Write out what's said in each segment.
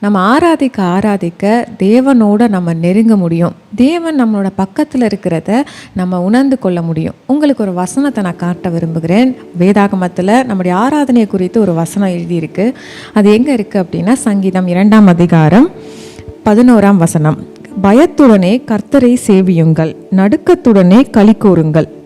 நம்ம ஆராதிக்க ஆராதிக்க தேவனோட நம்ம நெருங்க முடியும். தேவன் நம்மளோட பக்கத்தில் இருக்கிறத நம்ம உணர்ந்து கொள்ள முடியும். உங்களுக்கு ஒரு வசனத்தை நான் காட்ட விரும்புகிறேன். வேதாகமத்தில் நம்முடைய ஆராதனை குறித்து ஒரு வசனம் எழுதியிருக்கு. அது எங்கே இருக்குது அப்படின்னா சங்கீதம் இரண்டாம் அதிகாரம் பதினோராம் வசனம். பயத்துடனே கர்த்தரை சேவியுங்கள். நடுக்கத்துடனே களி கூறுங்கள்.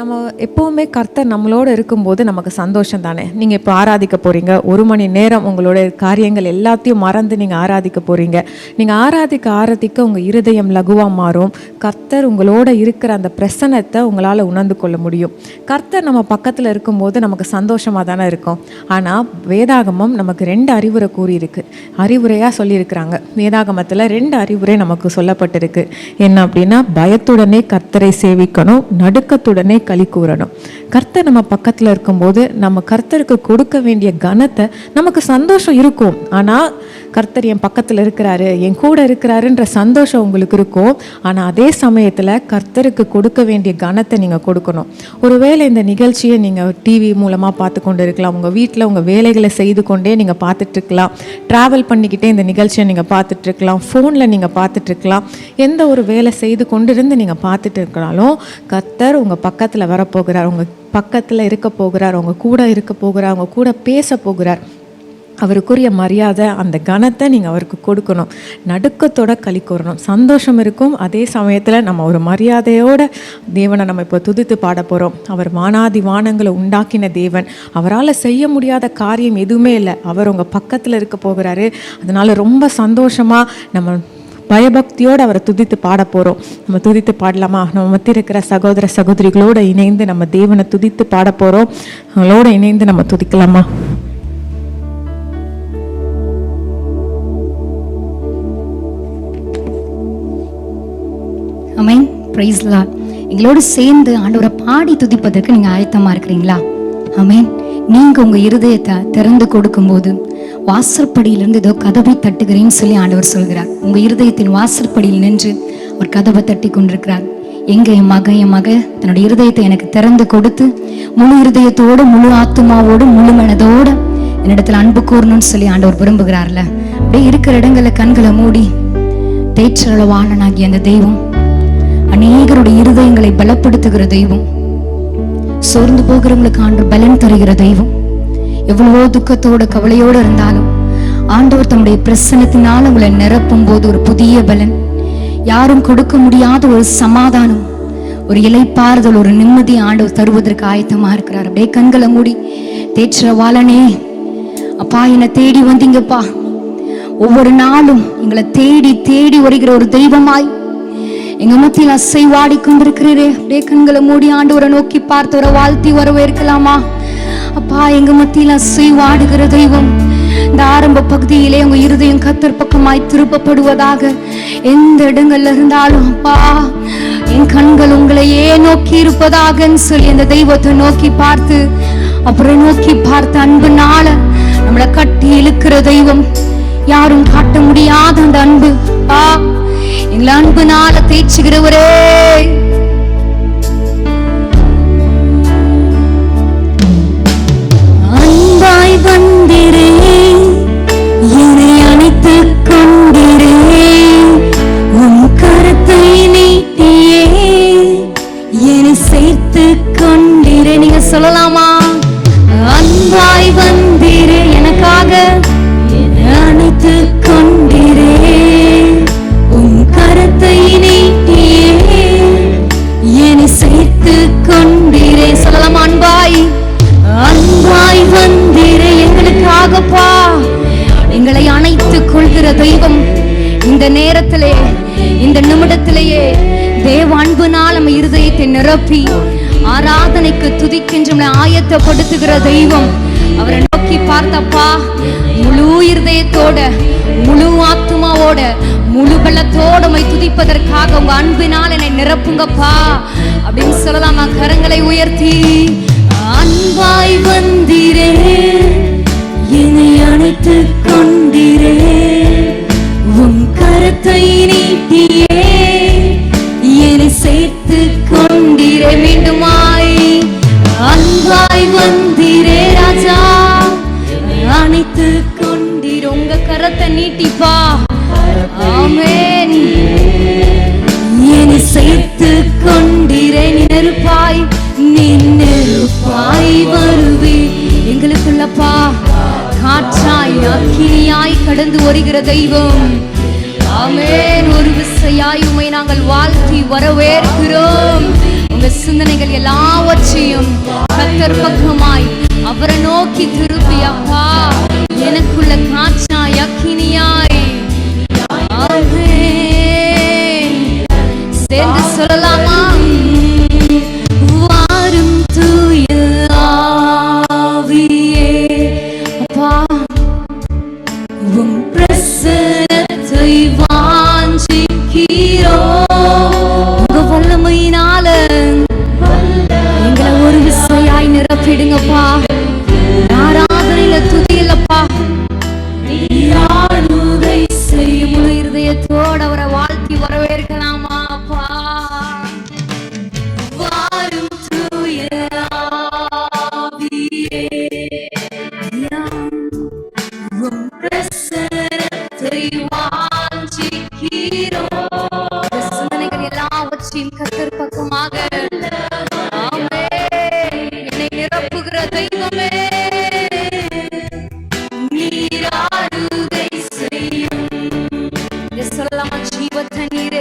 நம்ம எப்போவுமே கர்த்தர் நம்மளோட இருக்கும்போது நமக்கு சந்தோஷம் தானே? நீங்கள் இப்போ ஆராதிக்க போகிறீங்க ஒரு மணி நேரம் உங்களோட காரியங்கள் எல்லாத்தையும் மறந்து நீங்கள் ஆராதிக்க போகிறீங்க நீங்கள் ஆராதிக்க ஆராதிக்க உங்கள் இருதயம் லகுவாக மாறும். கர்த்தர் உங்களோட இருக்கிற அந்த பிரசனத்தை உங்களால் உணர்ந்து கொள்ள முடியும். கர்த்தர் நம்ம பக்கத்தில் இருக்கும்போது நமக்கு சந்தோஷமாக தானே இருக்கும். ஆனால் வேதாகமம் நமக்கு ரெண்டு அறிவுரை கூறியிருக்கு. அறிவுரையாக சொல்லியிருக்கிறாங்க. வேதாகமத்தில் ரெண்டு அறிவுரை நமக்கு சொல்லப்பட்டிருக்கு. என்ன அப்படின்னா பயத்துடனே கர்த்தரை சேவிக்கணும் நடுக்கத்துடனே களி கூறணும். கர்த்தர் நம்ம பக்கத்தில் இருக்கும்போது நம்ம கர்த்தருக்கு கொடுக்க வேண்டிய கனத்தை நமக்கு சந்தோஷம் இருக்கும். ஆனால் கர்த்தர் என் பக்கத்தில் இருக்கிறாரு என் கூட இருக்கிறாருன்ற சந்தோஷம் உங்களுக்கு இருக்கும். ஆனால் அதே சமயத்தில் கர்த்தருக்கு கொடுக்க வேண்டிய கனத்தை நீங்கள் கொடுக்கணும். ஒருவேளை இந்த நிகழ்ச்சியை நீங்கள் டிவி மூலமாக பார்த்து கொண்டு இருக்கலாம் உங்கள் வீட்டில் உங்கள் வேலைகளை செய்து கொண்டே நீங்கள் பார்த்துட்ருக்கலாம். ட்ராவல் பண்ணிக்கிட்டே இந்த நிகழ்ச்சியை நீங்கள் பார்த்துட்ருக்கலாம். ஃபோனில் நீங்கள் பார்த்துட்ருக்கலாம். எந்த ஒரு வேலை செய்து கொண்டிருந்து நீங்கள் பார்த்துட்டு இருக்கிறாலும் கர்த்தர் உங்கள் பக்கத்தில் வரப்போகிறார். உங்கள் பக்கத்தில் இருக்க போகிறார் அவங்க கூட இருக்க போகிறார் அவங்க கூட பேச போகிறார் அவருக்குரிய மரியாதை அந்த கனத்தை நீங்கள் அவருக்கு கொடுக்கணும். நடுக்கத்தோட களி கூறணும் சந்தோஷம் இருக்கும். அதே சமயத்தில் நம்ம ஒரு மரியாதையோட தேவனை நம்ம இப்போ துதித்து பாட போகிறோம் அவர் வானாதி வானங்களை உண்டாக்கின தேவன். அவரால் செய்ய முடியாத காரியம் எதுவுமே இல்லை. அவர் உங்கள் பக்கத்தில் இருக்க போகிறாரு. அதனால் ரொம்ப சந்தோஷமாக நம்ம பயபக்தியோடு அவரை துதித்து பாட போகிறோம் நம்ம துதித்து பாடலாமா? நம்ம மத்தி இருக்கிற சகோதர சகோதரிகளோடு இணைந்து நம்ம தேவனை துதித்து பாட போகிறோம் அவங்களோடு இணைந்து நம்ம துதிக்கலாமா? பிரைஸ்லா எங்களோடு சேர்ந்து ஆண்டவரை பாடி துதிப்பதற்கு நீங்கள் ஆயத்தமாக இருக்கிறீங்களா? அமேன் நீங்கள் உங்கள் இருதயத்தை திறந்து கொடுக்கும்போது வாசற்படியிலிருந்து ஏதோ கதவை தட்டுகிறேன்னு சொல்லி ஆண்டவர் சொல்கிறார். உங்கள் இருதயத்தின் வாசற்படியில் நின்று அவர் கதவை தட்டி கொண்டிருக்கிறார். எங்க என் மகன் என் மக தன்னுடைய இருதயத்தை எனக்கு திறந்து கொடுத்து முழு இருதயத்தோடு முழு ஆத்மாவோடு முழு மனதோடு என்னிடத்துல அன்பு கூறணும்னு சொல்லி ஆண்டவர் விரும்புகிறார்ல. அப்படியே இருக்கிற இடங்களில் கண்களை மூடி தேற்றளவாளனாகிய அந்த தெய்வம் அநேகருடைய இருதயங்களை பலப்படுத்துகிற தெய்வம். சோர்ந்து போகிறவங்களுக்கு ஆண்டு பலன் தருகிற தெய்வம். எவ்வளவோ துக்கத்தோட கவலையோட இருந்தாலும் ஆண்டவர் தம்முடைய பிரசனத்தினால் உங்களை நிரப்பும் போது ஒரு புதிய பலன். யாரும் கொடுக்க முடியாத ஒரு சமாதானம் ஒரு இலைப்பாறுதல் ஒரு நிம்மதி ஆண்டவர் தருவதற்கு ஆயத்தமா இருக்கிறார். அப்படியே கண்களை மூடி தேற்றவாளனே அப்பா என்னை தேடி வந்தீங்கப்பா. ஒவ்வொரு நாளும் எங்களை தேடி தேடி வருகிற ஒரு தெய்வமாய் எங்க மத்தியில் அசைவாடி கொண்டிருக்கிறீரே அப்படியே கண்களை மூடி ஆண்டவரை நோக்கி பார்த்து ஒரு வாழ்த்தி வரவேற்கலாமா? அப்பா எங்க மத்தியில் அசைவாடுகிற தெய்வம் இந்த ஆரம்ப பகுதியிலே உங்க இருதயம் கத்தர் பக்கமாய் திருப்பப்படுவதாக எந்த இடங்கள்ல இருந்தாலும் அப்பா என் கண்கள் உங்களையே நோக்கி இருப்பதாகன்னு சொல்லி அந்த தெய்வத்தை நோக்கி பார்த்து அப்புறம் நோக்கி பார்த்து அன்புனால நம்மளை கட்டி இழுக்கிற தெய்வம் யாரும் காட்ட முடியாத அந்த அன்பு. ஆ எங்களை அன்புனால தேய்ச்சுகிறவரே அன்பாய் வந்திரே என்னை அணைத்துக் கொண்டிரே. உன் கருத்தை நீட்டியே என்னை சேர்த்து கொண்டிரே. நீங்க சொல்லலாமா? அன்பாய் வந்திரே எனக்காக அனைத்து நம்ம இருதயத்தை நிரப்பி ஆராதனைக்கு துதிக்கின்ற ஆயத்தப்படுத்துகிற தெய்வம். அவரை நோக்கி பார்த்தப்பா முழு இருதயத்தோட முழு ஆத்துமாவோட முழு பலத்தோட உம்மை துதிப்பதற்காக உங்க அன்பினால் என்னை நிரப்புங்கப்பா அப்படின்னு சொல்லலாமா. கரங்களை உயர்த்தி அன்பாய் வந்திரே என்னை அணைத்துக் கொண்டிரே. உன் கரத்தை நீட்டியே நிற்பாய் நீ நிற்பாய் வருவே. எங்களுக்குள்ளப்பா காற்றாய் அக்கினியாய் கடந்து வருகிற தெய்வம். ஆமேன் ஒரு விசையாய் உமை நாங்கள் வாழ்த்தி வரவேற்கிறோம். உங்க சிந்தனைகள் எல்லாவற்றையும் கத்தர் பக்கமாய் அவரை நோக்கி திருப்பி அப்பா எனக்குள்ள காற்றாய் அக்கினியாய். சேர்ந்து சொல்லலாமா? சொல்லலாமா ஜீவ தண்ணீரே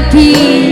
happy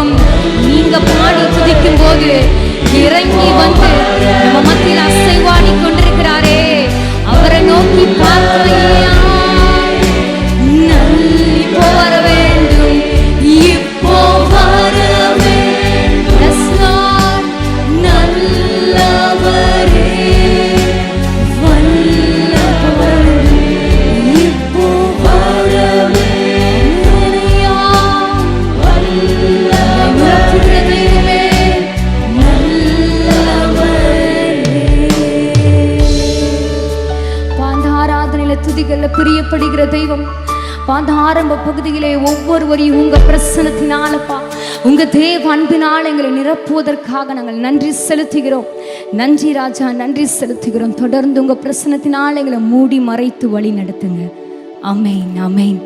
ஜெபம் நீங்க பாடி துதிக்கும் போது ஆராதனையில பிரியப்படுகிற தெய்வம். அந்த ஆரம்ப பகுதியிலே ஒவ்வொருவரையும் உங்க பிரசனத்தினாலப்பா உங்க தேவ அன்பினால் எங்களை நிரப்புவதற்காக நாங்கள் நன்றி செலுத்துகிறோம். நன்றி ராஜா நன்றி செலுத்துகிறோம். தொடர்ந்து உங்க பிரசனத்தினால் எங்களை மூடி மறைத்து வழி நடத்துங்க. அமேன் அமேன்